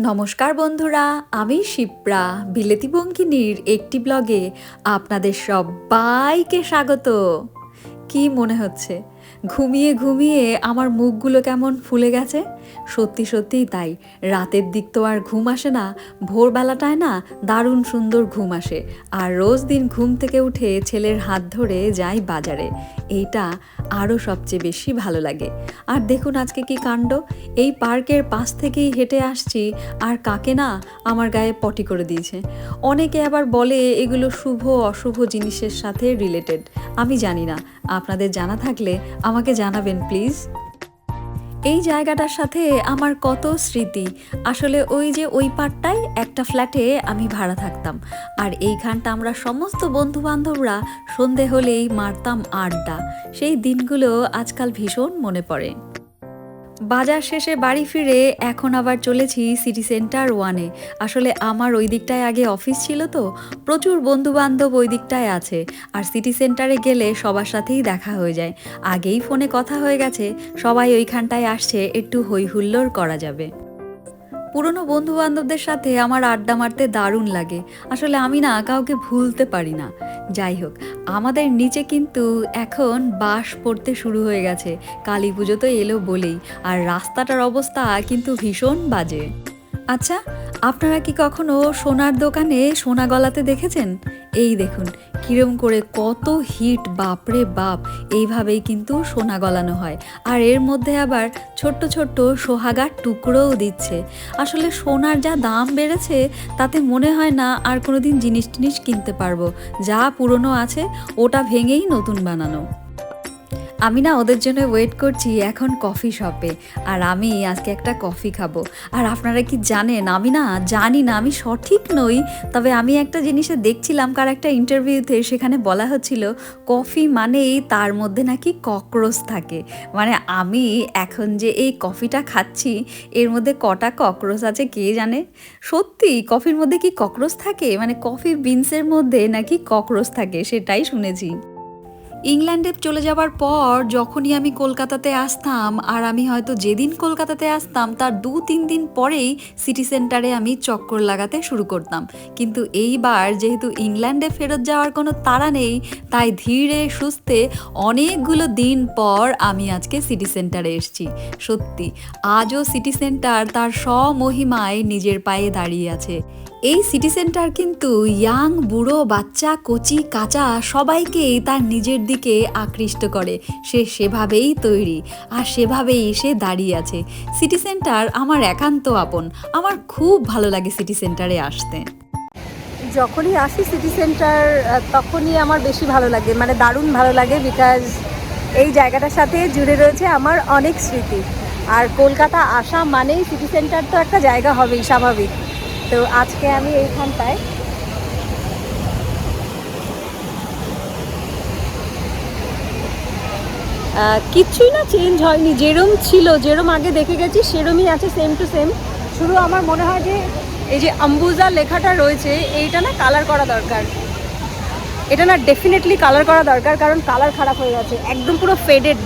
নমস্কার বন্ধুরা, আমি শিপ্রা। বিলেতি বঙ্কিনীর একটি ব্লগে আপনাদের সবাইকে স্বাগত। কি মনে হচ্ছে? ঘুমিয়ে ঘুমিয়ে আমার মুখগুলো কেমন ফুলে গেছে? সত্যি সত্যিই তাই। রাতের দিক তো আর ঘুম আসে না, ভোরবেলাটায় না দারুণ সুন্দর ঘুম আসে। আর রোজ দিন ঘুম থেকে উঠে ছেলের হাত ধরে যাই বাজারে। এইটা আরও সবচেয়ে বেশি ভালো লাগে। আর দেখুন আজকে কি কাণ্ড। এই পার্কের পাশ থেকেই হেঁটে আসছি আর কাকে না আমার গায়ে পটি করে দিয়েছে। অনেকে আবার বলে এগুলো শুভ, অশুভ জিনিসের সাথে রিলেটেড আমি জানি না। আপনাদের জানা থাকলে আমাকে জানাবেন প্লিজ এই জায়গাটার সাথে আমার কত স্মৃতি। আসলে ওই যে ওই পাটটাই একটা ফ্ল্যাটে আমি ভাড়া থাকতাম। আর এইখানটা আমরা সমস্ত বন্ধু বান্ধবরা সন্ধে হলেই মারতাম আড্ডা। সেই দিনগুলো আজকাল ভীষণ মনে পড়ে। বাজার শেষে বাড়ি ফিরে এখন আবার চলেছি সিটি সেন্টার ওয়ানে আসলে আমার ওই দিকটায় আগে অফিস ছিল তো, প্রচুর বন্ধু বান্ধব ওই দিকটায় আছে। আর সিটি সেন্টারে গেলে সবার সাথেই দেখা হয়ে যায়। আগেই ফোনে কথা হয়ে গেছে, সবাই ওইখানটায় আসছে, একটু হৈহুল্লোর করা যাবে। পুরনো বন্ধু বান্ধবদের সাথে আমার আড্ডা মারতে দারুণ লাগে। আসলে আমি না কাউকে ভুলতে পারি না। যাই হোক, আমাদের নিচে কিন্তু এখন বাস পড়তে শুরু হয়ে গেছে। কালী পুজো তো এলো বলেই, আর রাস্তাটার অবস্থা কিন্তু ভীষণ বাজে। আচ্ছা আপনারা কি কখনো সোনার দোকানে সোনা গলাতে দেখেছেন? এই দেখুন, কিরম করে কত হিট, বাপরে বাপ, এইভাবেই কিন্তু সোনা গলানো হয়। আর এর মধ্যে আবার ছোট্ট ছোট্ট সোহাগার টুকরোও দিচ্ছে। আসলে সোনার যা দাম বেড়েছে, তাতে মনে হয় না আর কোনো দিন জিনিস টিনিস কিনতে পারব। যা পুরনো আছে, ওটা ভেঙেই নতুন বানানো। আমি না ওদের জন্য ওয়েট করছি এখন কফি শপে আর আমি আজকে একটা কফি খাব। আর আপনারা কি জানেন, আমি না জানি না, আমি সঠিক নই, তবে আমি একটা জিনিসে দেখছিলাম, কার একটা ইন্টারভিউতে সেখানে বলা হচ্ছিল কফি মানেই তার মধ্যে নাকি ককরোচ থাকে। মানে আমি এখন যে এই কফিটা খাচ্ছি, এর মধ্যে কটা ককরোচ আছে কে জানে? সত্যি কফির মধ্যে কি ককরোচ থাকে? মানে কফি বিনসের মধ্যে নাকি ককরোচ থাকে, সেটাই শুনেছি। ইংল্যান্ডে চলে যাবার পর যখনই আমি কলকাতাতে আসতাম, আর আমি হয়তো যেদিন কলকাতাতে আসতাম, তার দু তিন দিন পরেই সিটি সেন্টারে আমি চক্কর লাগাতে শুরু করতাম। কিন্তু এইবার যেহেতু ইংল্যান্ডে ফেরত যাওয়ার কোনো তাড়া নেই, তাই ধীরে সুস্থে অনেকগুলো দিন পর আমি আজকে সিটি সেন্টারে এসেছি। সত্যি, আজও সিটি সেন্টার তার স্বমহিমায় নিজের পায়ে দাঁড়িয়ে আছে। এই সিটি সেন্টার কিন্তু ইয়াং বুড়ো, বাচ্চা, কচি, কাঁচা সবাইকেই তার নিজের দিকে আকৃষ্ট করে। সে সেভাবেই তৈরি আর সেভাবেই সে দাঁড়িয়ে আছে। সিটি সেন্টার আমার একান্ত আপন। আমার খুব ভালো লাগে সিটি সেন্টারে আসতে। যখনই আসি সিটি সেন্টার তখনই আমার বেশি ভালো লাগে। মানে দারুণ ভালো লাগে বিকজ এই জায়গাটার সাথে জুড়ে রয়েছে আমার অনেক স্মৃতি। আর কলকাতা আসা মানেই সিটি সেন্টার তো একটা জায়গা হবেই, স্বাভাবিক। তো আজকে আমি এইখানটায় কিচ্ছুই না চেঞ্জ হয়নি। যেরম ছিল, যেরম আগে দেখে গেছি, সেরমই আছে সেম টু সেম শুধু আমার মনে হয় যে, এই যে আম্বুজা লেখাটা রয়েছে, এইটা না কালার করা দরকার। এটা না ডেফিনেটলি কালার করা দরকার, কারণ কালার খারাপ হয়ে গেছে। একদম পুরো ফেডেড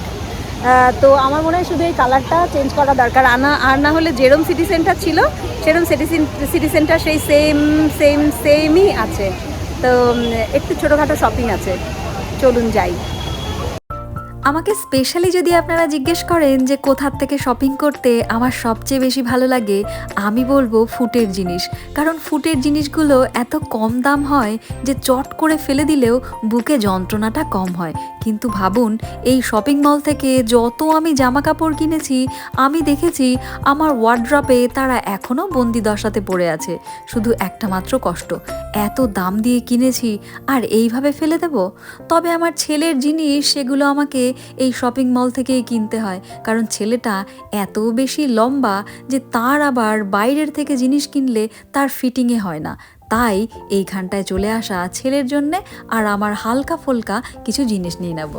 তো আমার মনে হয় শুধু এই কালারটা চেঞ্জ করা দরকার। আনা আর না হলে যেরম সিটি সেন্টার ছিল, সেরম সিটি সিটি সেন্টার সেই সেম সেম সেমই আছে। তো একটু ছোটোখাটো শপিং আছে। চলুন যাই। আমাকে স্পেশালি যদি আপনারা জিজ্ঞেস করেন যে কোথার থেকে শপিং করতে আমার সবচেয়ে বেশি ভালো লাগে, আমি বলব ফুটের জিনিস। কারণ ফুটের জিনিসগুলো এত কম দাম হয় যে চট করে ফেলে দিলেও বুকে যন্ত্রণাটা কম হয়। কিন্তু ভাবুন, এই শপিং মল থেকে যত আমি জামা কাপড় কিনেছি, আমি দেখেছি আমার ওয়ার্ড্রপে তারা এখনও বন্দি দশাতে পড়ে আছে। শুধু একটা মাত্র কষ্ট, এত দাম দিয়ে কিনেছি আর এইভাবে ফেলে দেব? তবে আমার ছেলের জিনিস সেগুলো আমাকে এই শপিং মল থেকেই কিনতে হয়। কারণ ছেলেটা এত বেশি লম্বা যে তার আবার বাইরের থেকে জিনিস কিনলে তার ফিটিংয়ে হয় না। তাই এইখানটায় চলে আসা ছেলের জন্যে আর আমার হালকা ফুলকা কিছু জিনিস নিয়ে নেব।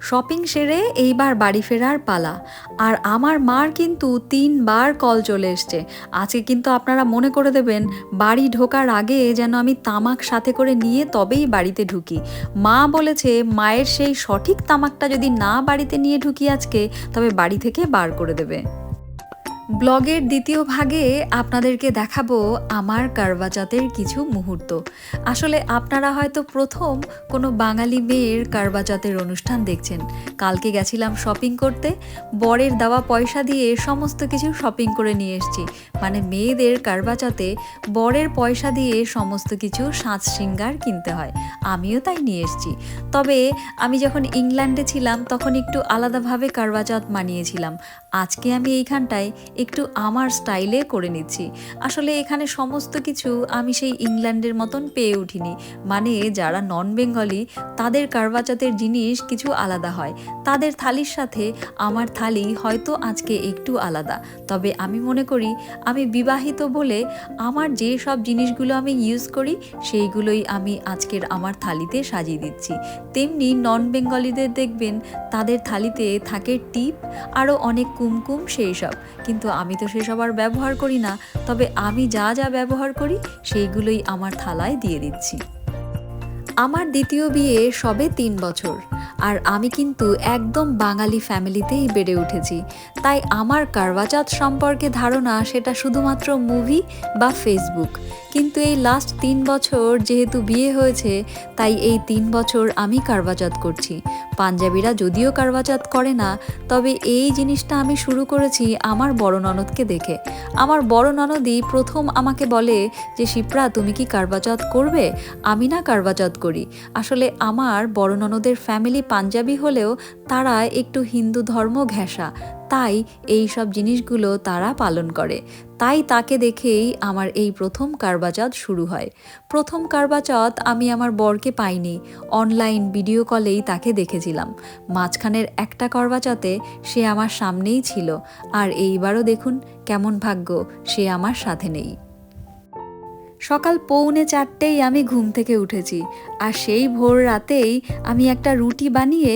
শপিং সেরে এইবার বাড়ি ফেরার পালা। আর আমার মার কিন্তু তিনবার কল চলে এসছে। আজকে কিন্তু আপনারা মনে করে দেবেন, বাড়ি ঢোকার আগে যেন আমি তামাক সাথে করে নিয়ে তবেই বাড়িতে ঢুকি। মা বলেছে, মায়ের সেই সঠিক তামাকটা যদি না বাড়িতে নিয়ে ঢুকি আজকে, তবে বাড়ি থেকে বার করে দেবে। ব্লগের দ্বিতীয় ভাগে আপনাদেরকে দেখাবো আমার কারবাচাতের কিছু মুহূর্ত। আসলে আপনারা হয়তো প্রথম কোনো বাঙালি মেয়ের কারবাচাতের অনুষ্ঠান দেখছেন। কালকে গেছিলাম শপিং করতে, বরের দেওয়া পয়সা দিয়ে সমস্ত কিছু শপিং করে নিয়ে এসেছি। মানে মেয়েদের কারবাচাতে বরের পয়সা দিয়ে সমস্ত কিছু সাজ শৃঙ্গার কিনতে হয়। আমিও তাই নিয়ে এসেছি। তবে আমি যখন ইংল্যান্ডে ছিলাম, তখন একটু আলাদাভাবে কারবাচাত মানিয়েছিলাম। আজকে আমি এইখানটায় একটু আমার স্টাইলে করে নিচ্ছি। আসলে এখানে সমস্ত কিছু আমি সেই ইংল্যান্ডের মতন পেয়ে উঠিনি। মানে যারা নন বেঙ্গলি তাদের কারবাচাতের জিনিস কিছু আলাদা হয়। তাদের থালির সাথে আমার থালি হয়তো আজকে একটু আলাদা। তবে আমি মনে করি, আমি বিবাহিত বলে আমার যে সব জিনিসগুলো আমি ইউজ করি, সেইগুলোই আমি আজকের আমার থালিতে সাজিয়ে দিচ্ছি। তেমনি নন বেঙ্গলিদের দেখবেন, তাদের থালিতে থাকে টিপ আরও অনেক কুমকুম সেই সব। কিন্তু আমি তো সেসব আর ব্যবহার করি না। তবে আমি যা যা ব্যবহার করি, সেইগুলোই আমার থালায় দিয়ে দিচ্ছি। আমার দ্বিতীয় বিয়ে সবে তিন বছর। আর আমি কিন্তু একদম বাঙালি ফ্যামিলিতেই বেড়ে উঠেছি। তাই আমার কারবাচাত সম্পর্কে ধারণা সেটা শুধুমাত্র মুভি বা ফেসবুক। কিন্তু এই লাস্ট তিন বছর যেহেতু বিয়ে হয়েছে, তাই এই তিন বছর আমি কারবাচাত করছি। পাঞ্জাবিরা যদিও কারবাচাত করে না, তবে এই জিনিসটা আমি শুরু করেছি আমার বড় ননদকে দেখে। আমার বড় ননদই প্রথম আমাকে বলে যে, শিপ্রা, তুমি কি কারবাচাত করবে? আমি, না কারবাচাত করি আসলে আমার বড় ননদের ফ্যামিলি পাঞ্জাবি হলেও তারা একটু হিন্দু ধর্ম ঘেঁষা। তাই এই সব জিনিসগুলো তারা পালন করে। তাই তাকে দেখেই আমার এই প্রথম কারবাচাত শুরু হয়। প্রথম কারবাচাত আমি আমার বরকে পাইনি। অনলাইন ভিডিও কলেই তাকে দেখেছিলাম। মাঝখানের একটা করবাচাতে সে আমার সামনেই ছিল। আর এইবারও দেখুন, কেমন ভাগ্য, সে আমার সাথে নেই। সকাল পৌনে চারটেই আমি ঘুম থেকে উঠেছি, আর সেই ভোর রাতেই আমি একটা রুটি বানিয়ে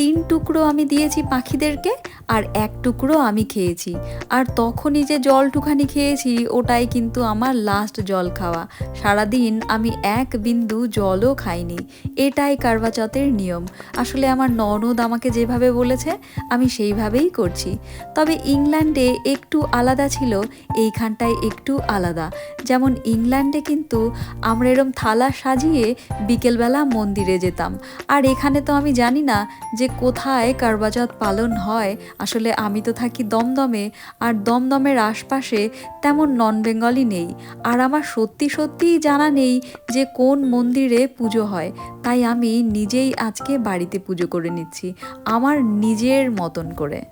তিন টুকরো আমি দিয়েছি পাখিদেরকে আর এক টুকরো আমি খেয়েছি। আর তখনই যে জলটুখানি খেয়েছি, ওটাই কিন্তু আমার লাস্ট জল খাওয়া। সারাদিন আমি এক বিন্দু জলও খাইনি। এটাই কারবাচতের নিয়ম। আসলে আমার ননদ আমাকে যেভাবে বলেছে, আমি সেইভাবেই করছি। তবে ইংল্যান্ডে একটু আলাদা ছিল, এইখানটায় একটু আলাদা। যেমন ইংল্যান্ডে কিন্তু আমরা এরম থালা সাজিয়ে বিকেলবেলা মন্দিরে যেতাম। আর এখানে তো আমি জানি না যে কোথায় কারবাজাত পালন হয়, আসলে আমি তো থাকি দমদমে, আর দমদমের আশপাশে তেমন নন বেঙ্গলি নেই। আর আমার সত্যি সত্যিই জানা নেই যে কোন মন্দিরে পুজো হয়, তাই আমি নিজেই আজকে বাড়িতে পুজো করে নিচ্ছি, আমার নিজের মতন করে।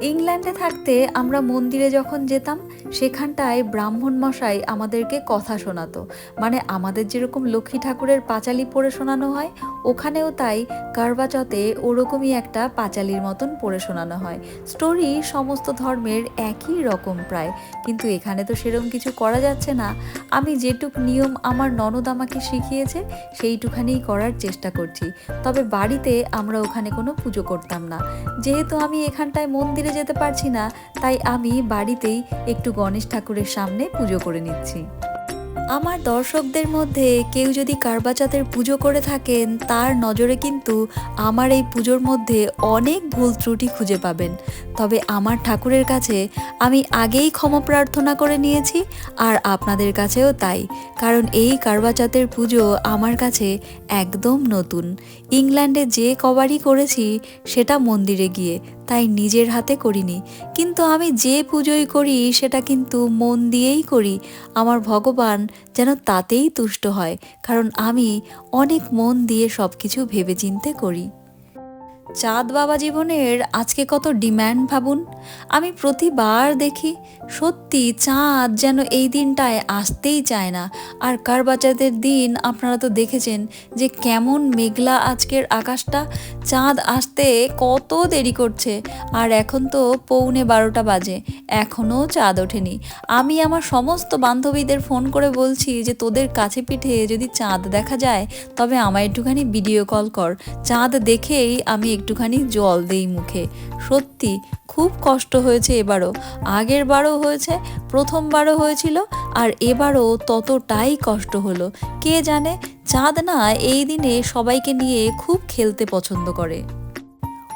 ইংল্যান্ডে থাকতে আমরা মন্দিরে যখন যেতাম, সেখানটায় ব্রাহ্মণ মশাই আমাদেরকে কথা শোনাতো। মানে আমাদের যেরকম লক্ষ্মী ঠাকুরের পাঁচালি পড়ে শোনানো হয়, ওখানেও তাই কারবাচতে ওরকমই একটা পাঁচালির মতন পড়ে শোনানো হয়। স্টোরি সমস্ত ধর্মের একই রকম প্রায়। কিন্তু এখানে তো সেরকম কিছু করা যাচ্ছে না। আমি যেটুক নিয়ম আমার ননদ আমাকে শিখিয়েছে সেইটুখানেই করার চেষ্টা করছি। তবে বাড়িতে আমরা ওখানে কোনো পুজো করতাম না। যেহেতু আমি এখানটায় মন্দিরে যেতে পারছি না, তাই আমি বাড়িতেই একটু গণেশ ঠাকুরের সামনে পুজো করে নিচ্ছি। আমার দর্শকদের মধ্যে কেউ যদি কারবাচাতের পুজো করে থাকেন, তার নজরে কিন্তু আমার এই পুজোর মধ্যে অনেক ভুল ত্রুটি খুঁজে পাবেন। তবে আমার ঠাকুরের কাছে আমি আগেই ক্ষমা প্রার্থনা করে নিয়েছি, আর আপনাদের কাছেও তাই। কারণ এই কারবাচাতের পুজো আমার কাছে একদম নতুন। ইংল্যান্ডে যে কবারই করেছি, সেটা মন্দিরে গিয়ে তাই নিজের হাতে করিনি। কিন্তু আমি যে পুজোই করি, সেটা কিন্তু মন দিয়েই করি। আমার ভগবান যেন তাতেই তুষ্ট হয়, কারণ আমি অনেক মন দিয়ে সব কিছু ভেবেচিন্তে করি। চাঁদ বাবা জীবনের আজকে কত ডিম্যান্ড ভাবুন? আমি প্রতিবার দেখি সত্যি চাঁদ যেন এই দিনটায় আসতেই চায় না। আর কারবাচাতের দিন আপনারা তো দেখেছেন যে কেমন মেঘলা আজকের আকাশটা। চাঁদ আসতে কত দেরি করছে। আর এখন তো পৌনে বারোটা বাজে, এখনও চাঁদ ওঠেনি। আমি আমার সমস্ত বান্ধবীদের ফোন করে বলছি যে তোদের কাছে পিঠে যদি চাঁদ দেখা যায়, তবে আমার একটুখানি ভিডিও কল কর। চাঁদ দেখেই আমি একটুখানি জল দেই মুখে। সত্যি খুব কষ্ট হয়েছে এবারও। আগের বারও হয়েছে প্রথমবারও হয়েছিল আর এবারও ততটাই কষ্ট হলো। কে জানে চাঁদ না এই দিনে সবাইকে নিয়ে খুব খেলতে পছন্দ করে।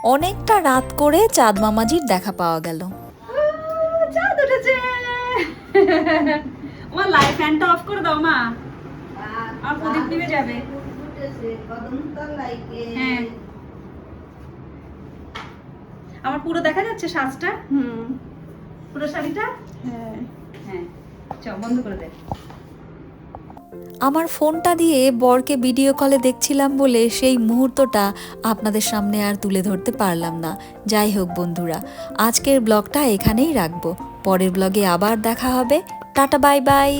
অনেকটা রাত করে চাঁদ মামাজির দেখা পাওয়া গেল। চাঁদ আমার লাইট ফ্যানটা অফ করে দাও মা। আর প্রদীপ নিভে যাবে। হ্যাঁ। আমার পুরো দেখা যাচ্ছে সাজটা? হুম। পুরো শাড়িটা? হ্যাঁ। হ্যাঁ। চ বন্ধ করে দে। আমার ফোনটা দিয়ে বরকে ভিডিও কলে দেখছিলাম বলে সেই মুহূর্তটা আপনাদের সামনে আর তুলে ধরতে পারলাম না। যাই হোক বন্ধুরা আজকের ব্লগটা এখানেই রাখব। পরের ব্লগে আবার দেখা হবে। Tata bye bye.